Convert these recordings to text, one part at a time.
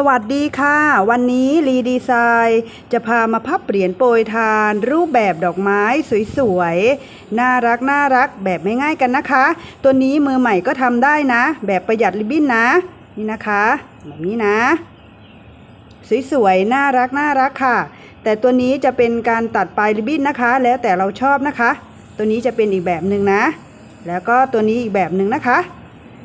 สวัสดีค่ะ วันนี้รีดีไซน์จะพามาพับเหรียญโปรยทาน รูปแบบดอกไม้สวยๆ น่ารักน่ารักแบบไม่ง่ายกันนะคะ ตัวนี้มือใหม่ก็ทำได้นะ แบบประหยัดริบบิ้นนะ นี่นะคะแบบนี้นะ สวยๆ น่ารักน่ารักค่ะ แต่ตัวนี้จะเป็นการตัดปลายริบบิ้นนะคะ แล้วแต่เราชอบนะคะ ตัวนี้จะเป็นอีกแบบหนึ่งนะ แล้วก็ตัวนี้อีกแบบหนึ่งนะคะ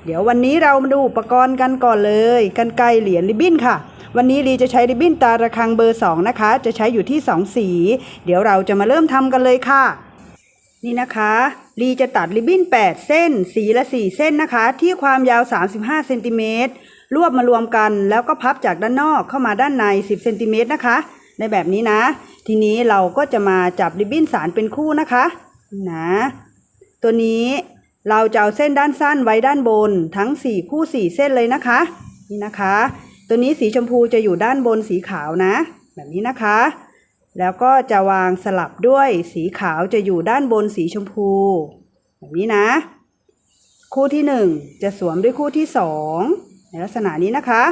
เดี๋ยววันนี้เรามาดูอุปกรณ์กันก่อนเลยกันไกรเหรียญริบบิ้นค่ะ วันนี้ลีจะใช้ริบบิ้นตาระคังเบอร์ 2 นะคะ จะใช้อยู่ที่ 2 สี เดี๋ยวเราจะมาเริ่มทำกันเลยค่ะ นี่นะคะลีจะตัดริบบิ้น 8 เส้น สีละ 4 เส้นนะคะ ที่ความยาว 35เซนติเมตรรวบมารวมกันแล้วก็พับจากด้านนอกเข้ามาด้านใน 10เซนติเมตรนะคะ ในแบบนี้นะ ทีนี้เราก็จะมาจับริบบิ้นสารเป็นคู่นะคะนะ ตัวนี้ เราจะเอาเส้นด้านสั้นไว้ด้านบนทั้ง 4 คู่ 4 เส้นเลยนะคะ นี่นะคะ ตัวนี้สีชมพูจะอยู่ด้านบนสีขาวนะ แบบนี้นะคะ แล้วก็จะวางสลับด้วยสีขาวจะอยู่ด้านบนสีชมพู แบบนี้นะ คู่ที่ 1 จะสวมด้วยคู่ที่ 2 ในลักษณะนี้นะคะ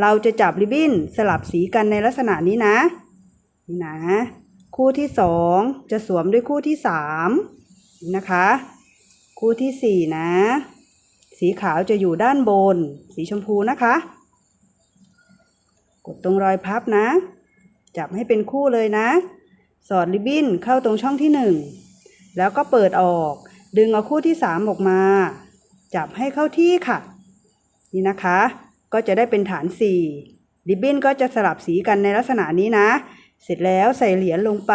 เราจะจับริบบิ้นสลับสีกันในลักษณะนี้นะนี่นะ คู่ที่ 2 จะสวมด้วยคู่ที่3นี่นะคะ คู่ที่สี่นะ สีขาวจะอยู่ด้านบน สีชมพูนะคะ กดตรงรอยพับนะ จับให้เป็นคู่เลยนะ สอดริบบิ้นเข้าตรงช่องที่หนึ่งแล้วก็เปิดออก ดึงเอาคู่ที่สามออกมา จับให้เข้าที่ค่ะ นี่นะคะ ก็จะได้เป็นฐานสี่ริบบิ้นก็จะสลับสีกันในลักษณะนี้นะ เสร็จแล้วใส่เหรียญลงไป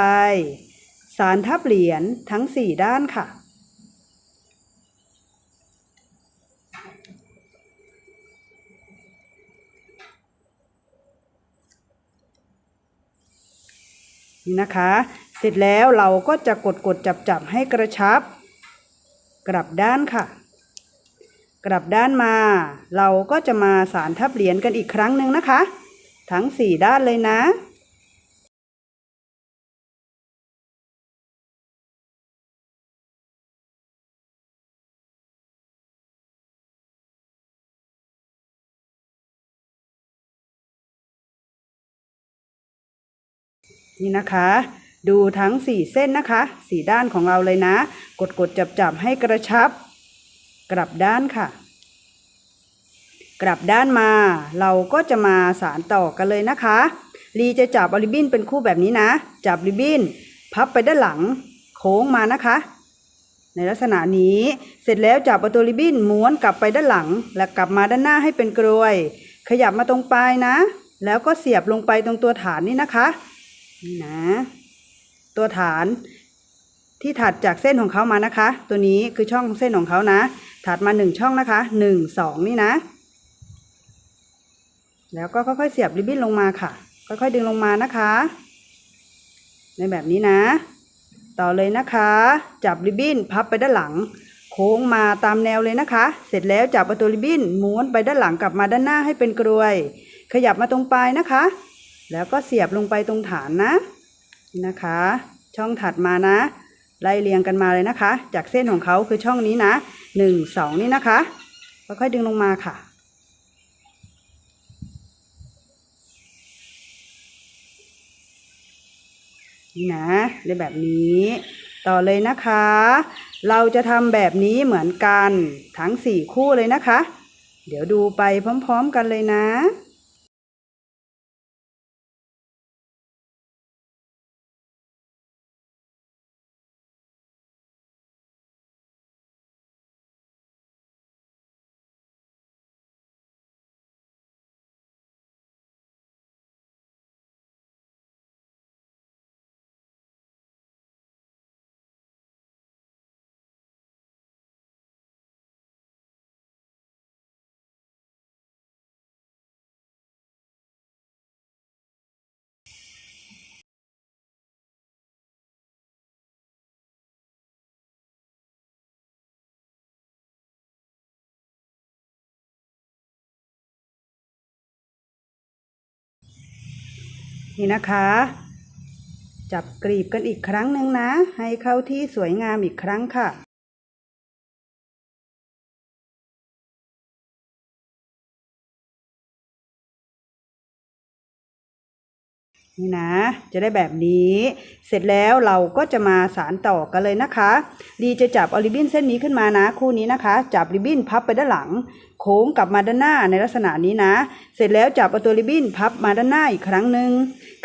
สารทับเหรียญทั้งสี่ด้านค่ะ นี่นะคะ เสร็จแล้วเราก็จะกดกดจับจับให้กระชับ กลับด้านค่ะ กลับด้านมา เราก็จะมาสารทับเหรียญกันอีกครั้งหนึ่งนะคะ ทั้งสี่ด้านเลยนะ นี่นะคะ ดูทั้ง 4 เส้นนะคะสีด้านของเราเลยนะ กดกดจับจับให้กระชับ กลับด้านค่ะ กลับด้านมา เราก็จะมาสารต่อกันเลยนะคะลีจะจับอริบบินเป็นคู่แบบนี้นะ จับริบบินพับไปด้านหลัง โค้งมานะคะ ในลักษณะนี้ เสร็จแล้วจับเอาตัวริบบินม้วนกลับไปด้านหลัง และกลับมาด้านหน้าให้เป็นกรวย ขยับมาตรงปลายนะ แล้วก็เสียบลงไปตรงตัวฐานนี่นะคะ นี่นะ ตัวฐานที่ถัดจากเส้นของเขามานะคะ ตัวนี้คือช่องเส้นของเขานะ ถัดมาหนึ่งช่องนะคะหนึ่งสองนี่นะ แล้วก็ค่อยๆเสียบริบบิ้นลงมาค่ะ ค่อยๆดึงลงมานะคะ ในแบบนี้นะ ต่อเลยนะคะ จับริบบิ้นพับไปด้านหลัง โค้งมาตามแนวเลยนะคะ เสร็จแล้วจับประตูริบบิ้นม้วนไปด้านหลังกลับมาด้านหน้าให้เป็นกรวย ขยับมาตรงปลายนะคะ แล้วก็เสียบลงไปตรงฐานนะนี่นะคะ ช่องถัดมานะ ไล่เรียงกันมาเลยนะคะ จากเส้นของเขาคือช่องนี้นะหนึ่งสองนี่นะคะค่อยๆดึงลงมาค่ะ นี่นะในแบบนี้ ต่อเลยนะคะ เราจะทำแบบนี้เหมือนกันทั้งสี่คู่เลยนะคะ เดี๋ยวดูไปพร้อมๆกันเลยนะ นี่นะคะ จับกรีบกันอีกครั้งหนึ่งนะ ให้เข้าที่สวยงามอีกครั้งค่ะ นี่นะ จะได้แบบนี้ เสร็จแล้วเราก็จะมาสารต่อกันเลยนะคะ ดีจะจับเอาริบบิ้นเส้นนี้ขึ้นมานะ คู่นี้นะคะ จับริบบิ้นพับไปด้านหลัง โค้งกลับมาด้านหน้าในลักษณะนี้นะ เสร็จแล้วจับเอาตัวริบบิ้นพับมาด้านหน้าอีกครั้งหนึ่ง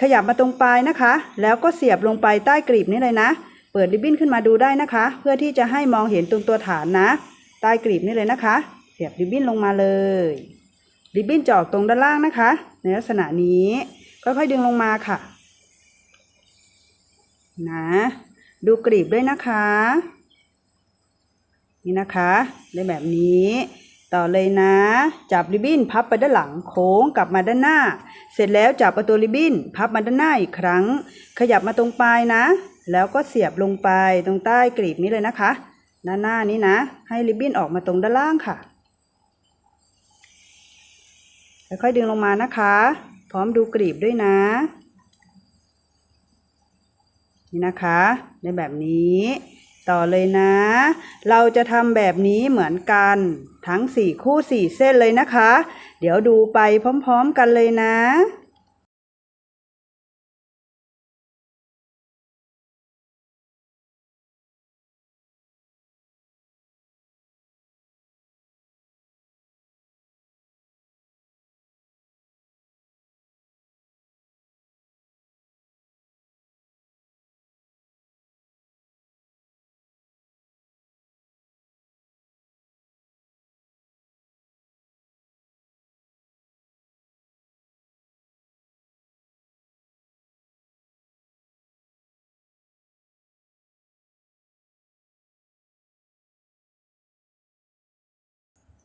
ขยับมาตรงปลายนะคะ แล้วก็เสียบลงไปใต้กลีบนี้เลยนะ เปิดริบบิ้นขึ้นมาดูได้นะคะ เพื่อที่จะให้มองเห็นตรงตัวฐานนะ ใต้กลีบนี้เลยนะคะ เสียบริบบิ้นลงมาเลย ริบบิ้นจะออกตรงด้านล่างนะคะ ในลักษณะนี้ ค่อยๆดึงลงมาค่ะ นะ ดูกลีบด้วยนะคะ นี่นะคะได้แบบนี้ ต่อเลยนะ จับริบบิ้นพับไปด้านหลังโค้งกลับมาด้านหน้า เสร็จแล้วจับประตูริบบิ้นพับมาด้านหน้าอีกครั้ง ขยับมาตรงปลายนะ แล้วก็เสียบลงไปตรงใต้กลีบนี้เลยนะคะ ด้านหน้านี้นะ ให้ริบบิ้นออกมาตรงด้านล่างค่ะค่อยๆดึงลงมานะคะ ร้อมดูกลีบด้วยนะ นี่นะคะในแบบนี้ ต่อเลยนะ เราจะทำแบบนี้เหมือนกันทั้งสี่คู่สี่เส้นเลยนะคะ เดี๋ยวดูไปพร้อม ๆ กันเลยนะ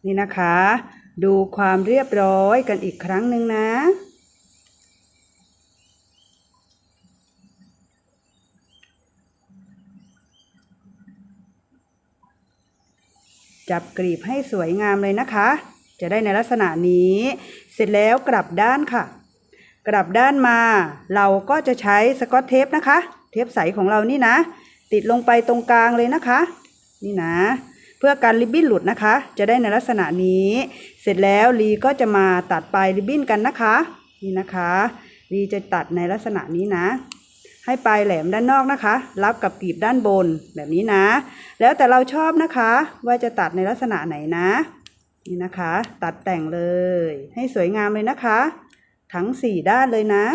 นี่นะคะ ดูความเรียบร้อยกันอีกครั้งหนึ่งนะจับกรีบให้สวยงามเลยนะคะ จะได้ในลักษณะนี้ เสร็จแล้วกลับด้านค่ะ กลับด้านมา เราก็จะใช้สกอตเทปนะคะ เทปใสของเรานี่นะ ติดลงไปตรงกลางเลยนะคะ นี่นะ เพื่อการริบบิ้นหลุดนะคะ จะได้ในลักษณะนี้ เสร็จแล้วลีก็จะมาตัดปลายริบบิ้นกันนะคะ นี่นะคะลีจะตัดในลักษณะนี้นะ ให้ปลายแหลมด้านนอกนะคะ รับกับกลีบด้านบนแบบนี้นะ แล้วแต่เราชอบนะคะ ว่าจะตัดในลักษณะไหนนะ นี่นะคะ ตัดแต่งเลย ให้สวยงามเลยนะคะ ทั้งสี่ด้านเลยนะ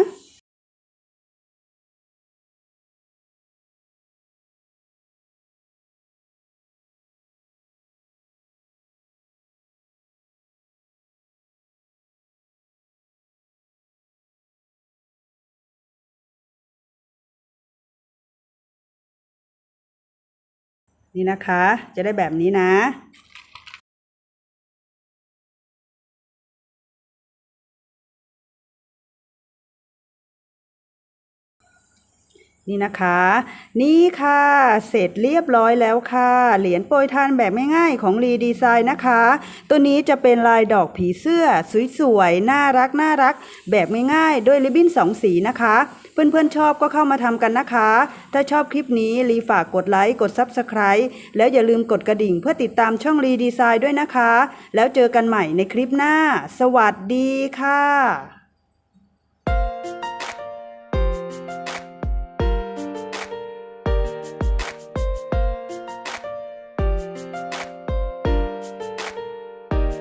นี่นะคะ จะได้แบบนี้นะนี่นะคะ นี่ค่ะ เสร็จเรียบร้อยแล้วค่ะ เหรียญโปรยทานแบบง่ายๆของรีดีไซน์นะคะ ตัวนี้จะเป็นลายดอกผีเสื้อ สวยๆ น่ารักน่ารักแบบง่ายๆ ด้วยริบบิ้นสองสีนะคะ เพื่อนๆชอบก็เข้ามาทำกันนะคะ ถ้าชอบคลิปนี้รีฝากกดไลค์กด Subscribe แล้วอย่าลืมกดกระดิ่งเพื่อติดตามช่องรีดีไซน์ด้วยนะคะ แล้วเจอกันใหม่ในคลิปหน้า สวัสดีค่ะ